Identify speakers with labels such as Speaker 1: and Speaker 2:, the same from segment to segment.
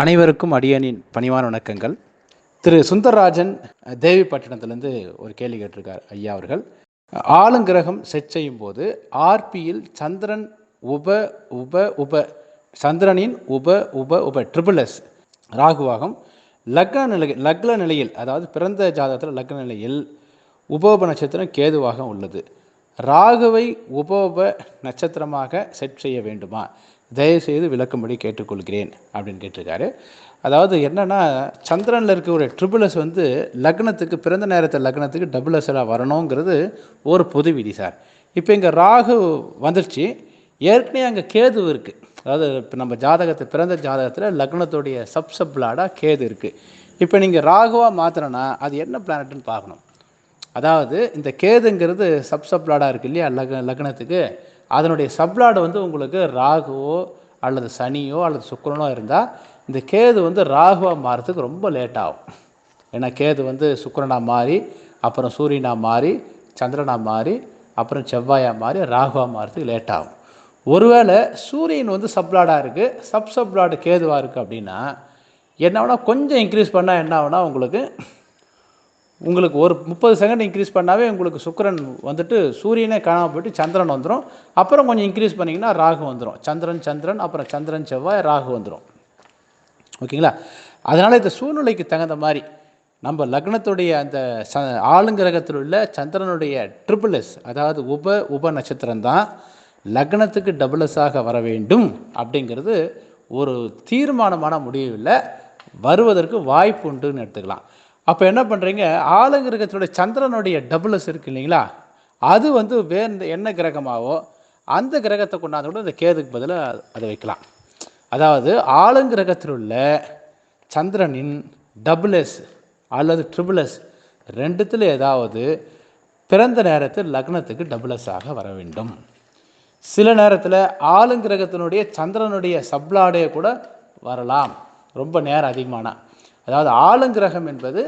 Speaker 1: அனைவருக்கும் அடியனின் பணிவான வணக்கங்கள். திரு சுந்தரராஜன் தேவிப்பட்டினத்திலேருந்து ஒரு கேள்வி கேட்டிருக்கார் ஐயா அவர்கள். ஆளுங்கிரகம் செட் செய்யும் போது ஆர்பியில் சந்திரன் உப உப உப சந்திரனின் உப உப உப ட்ரிபிள் எஸ் ராகுவாகம். லக்ன நிலை லக்ன நிலையில் அதாவது பிறந்த ஜாதகத்தில் லக்ன நிலையில் உபோப நட்சத்திரம் கேதுவாக உள்ளது. ராகுவை உபோப நட்சத்திரமாக செட் செய்ய வேண்டுமா? தயவுசெய்து விளக்கும்படி கேட்டுக்கொள்கிறேன் அப்படின்னு கேட்டிருக்காரு. அதாவது என்னென்னா சந்திரனில் இருக்கக்கூடிய ட்ரிபிளஸ் வந்து லக்னத்துக்கு பிறந்த நேரத்தில் லக்னத்துக்கு டபுள் எஸ்ஸாக வரணுங்கிறது ஒரு பொது விதி சார். இப்போ இங்கே ராகு வந்துருச்சு. ஏற்கனவே அங்கே கேது இருக்குது அதாவது இப்போ நம்ம ஜாதகத்தை பிறந்த ஜாதகத்தில் லக்னத்துடைய சப் சப் பிளாடாக கேது இருக்குது இப்போ நீங்கள் ராகுவாக மாற்றுறேன்னா அது என்ன பிளானட்னு பார்க்கணும். அதாவது இந்த கேதுங்கிறது சப் இருக்குது இல்லையா? லக் லக்னத்துக்கு. அதனுடைய சப்ளாடு வந்து உங்களுக்கு ராகுவோ அல்லது சனியோ அல்லது சுக்கரனோ இருந்தால் இந்த கேது வந்து ராகுவாக மாறுறதுக்கு ரொம்ப லேட் ஆகும். ஏன்னா கேது வந்து சுக்கரனாக மாறி அப்புறம் சூரியனாக மாறி சந்திரனாக மாறி அப்புறம் செவ்வாயாக மாறி ராகுவாக மாறுறதுக்கு லேட் ஆகும். ஒருவேளை சூரியன் வந்து சப்ளாடாக இருக்குது சப் சப்ளாடு கேதுவாக இருக்குது அப்படின்னா என்ன ஆகுனா கொஞ்சம் இன்க்ரீஸ் பண்ணால் என்ன ஆகுனா உங்களுக்கு உங்களுக்கு ஒரு முப்பது செகண்ட் இன்க்ரீஸ் பண்ணாவே உங்களுக்கு சுக்கிரன் வந்துட்டு சூரியனே காணாமல் போயிட்டு சந்திரன் வந்துடும் அப்புறம் கொஞ்சம் இன்க்ரீஸ் பண்ணிங்கன்னா ராகு வந்துடும் சந்திரன் சந்திரன் அப்புறம் சந்திரன் செவ்வாய் ராகு வந்துடும் ஓகேங்களா? அதனால் இந்த சூழ்நிலைக்கு தகுந்த மாதிரி நம்ம லக்னத்துடைய அந்த ச ஆளுங்கிரகத்தில் உள்ள சந்திரனுடைய ட்ரிபிள் எஸ் அதாவது உப உப நட்சத்திரம் தான் லக்னத்துக்கு டபுள் எஸ்ஸாக வர வேண்டும் அப்படிங்கிறது ஒரு தீர்மானமான முடிவு இல்லை வருவதற்கு வாய்ப்பு உண்டுன்னு எடுத்துக்கலாம். அப்போ என்ன பண்ணுறீங்க ஆளுங்கிரகத்துடைய சந்திரனுடைய டபுளஸ் இருக்கு இல்லைங்களா? அது வந்து வேறு என்ன கிரகமாவோ அந்த கிரகத்தை கொண்டாந்து கூட இந்த கேதுக்கு பதிலாக அதை வைக்கலாம். அதாவது ஆளுங்கிரகத்தில் உள்ள சந்திரனின் டபுள் எஸ் அல்லது ட்ரிபிள் எஸ் ரெண்டுத்தில் ஏதாவது பிறந்த நேரத்தில் லக்னத்துக்கு டபுள் எஸ் ஆக வர வேண்டும். சில நேரத்தில் ஆளுங்கிரகத்தினுடைய சந்திரனுடைய சப்ளாடே கூட வரலாம். ரொம்ப நேரம் அதிகமான. அதாவது ஆளுங்கிரகம் என்பது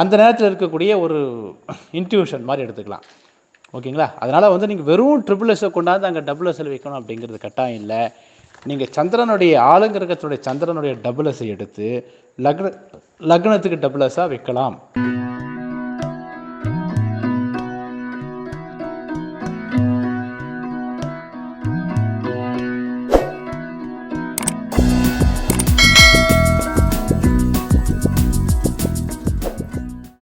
Speaker 1: அந்த நேரத்தில் இருக்கக்கூடிய ஒரு இன்ட்யூஷன் மாதிரி எடுத்துக்கலாம். ஓகேங்களா? அதனால் வந்து நீங்கள் வெறும் ட்ரிபிள் எஸ்ஸை கொண்டாந்து அங்கே டபுள் எஸ்ஸில் வைக்கணும் அப்படிங்கிறது கட்டாயம் இல்லை. நீங்கள் சந்திரனுடைய ஆளுங்கிரகத்துடைய சந்திரனுடைய டபுள் எஸ்ஸை எடுத்து லக்ன லக்னத்துக்கு டபுள் எஸ்ஸாக வைக்கலாம்.